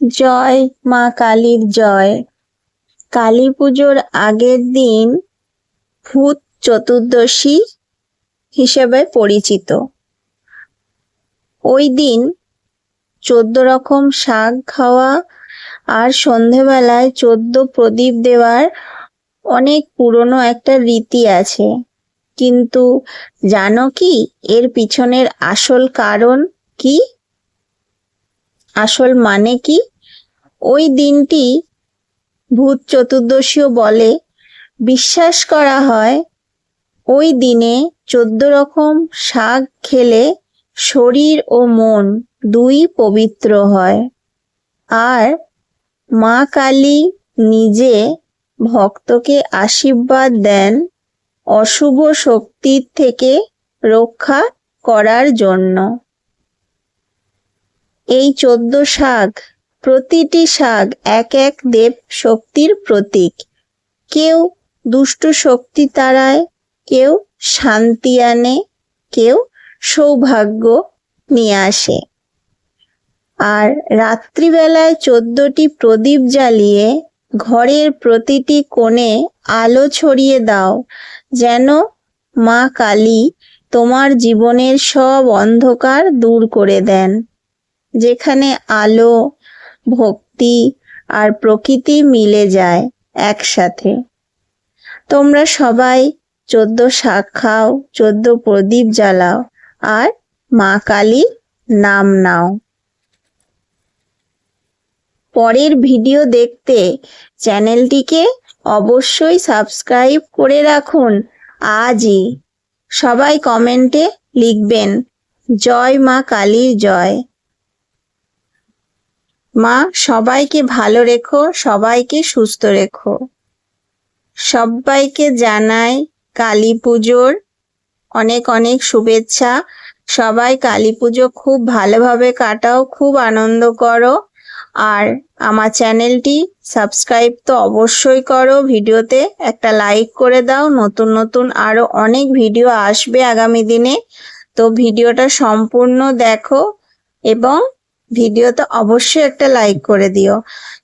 জয় মা কালীর জয়। কালী পুজোর আগের দিন ভূত চতুর্দশী হিসেবে পরিচিত। ওই দিন চোদ্দ রকম শাক খাওয়া আর সন্ধেবেলায় চোদ্দ প্রদীপ দেওয়ার অনেক পুরনো একটা রীতি আছে। কিন্তু জানো কি, এর পিছনের আসল কারণ কি? আসল মানে কি? ওই দিনটি ভূত চতুর্দশীও বলে, বিশ্বাস করা হয় ওই দিনে চোদ্দ রকম শাক খেলে শরীর ও মন দুই পবিত্র হয়। আর মা কালী নিজে ভক্তকে আশীর্বাদ দেন অশুভ শক্তির থেকে রক্ষা করার জন্য। এই চোদ্দ শাক, প্রতিটি শাক এক এক দেব শক্তির প্রতীক। কেউ দুষ্ট শক্তি তারায় কেউ শান্তি আনে, কেউ সৌভাগ্য নিয়ে আসে। আর রাত্রিবেলায় চোদ্দটি প্রদীপ জ্বালিয়ে ঘরের প্রতিটি কোণে আলো ছড়িয়ে দাও, যেন মা কালী তোমার জীবনের সব অন্ধকার দূর করে দেন। যেখানে আলো, ভক্তি আর প্রকৃতি মিলে যায় একসাথে। তোমরা সবাই চোদ্দ শাক খাও, চোদ্দ প্রদীপ জ্বালাও আর মা কালী নাম নাও। পরের ভিডিও দেখতে চ্যানেলটিকে অবশ্যই সাবস্ক্রাইব করে রাখুন। আজই সবাই কমেন্টে লিখবেন, জয় মা কালীর জয়। মা, সবাইকে ভালো রেখো, সবাইকে সুস্থ রেখো। সবাইকে জানাই কালী পুজোর অনেক অনেক শুভেচ্ছা। সবাই কালী পুজো খুব ভালোভাবে কাটাও, খুব আনন্দ করো। আর আমার চ্যানেলটি সাবস্ক্রাইব তো অবশ্যই করো। ভিডিওতে একটা লাইক করে দাও। নতুন নতুন আরও অনেক ভিডিও আসবে আগামী দিনে। তো ভিডিওটা সম্পূর্ণ দেখো এবং ভিডিওতে অবশ্যই একটা লাইক করে দিও।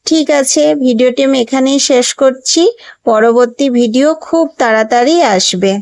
ঠিক আছে, ভিডিওটি আমি এখানেই শেষ করছি। পরবর্তী ভিডিও খুব তাড়াতাড়ি আসবে।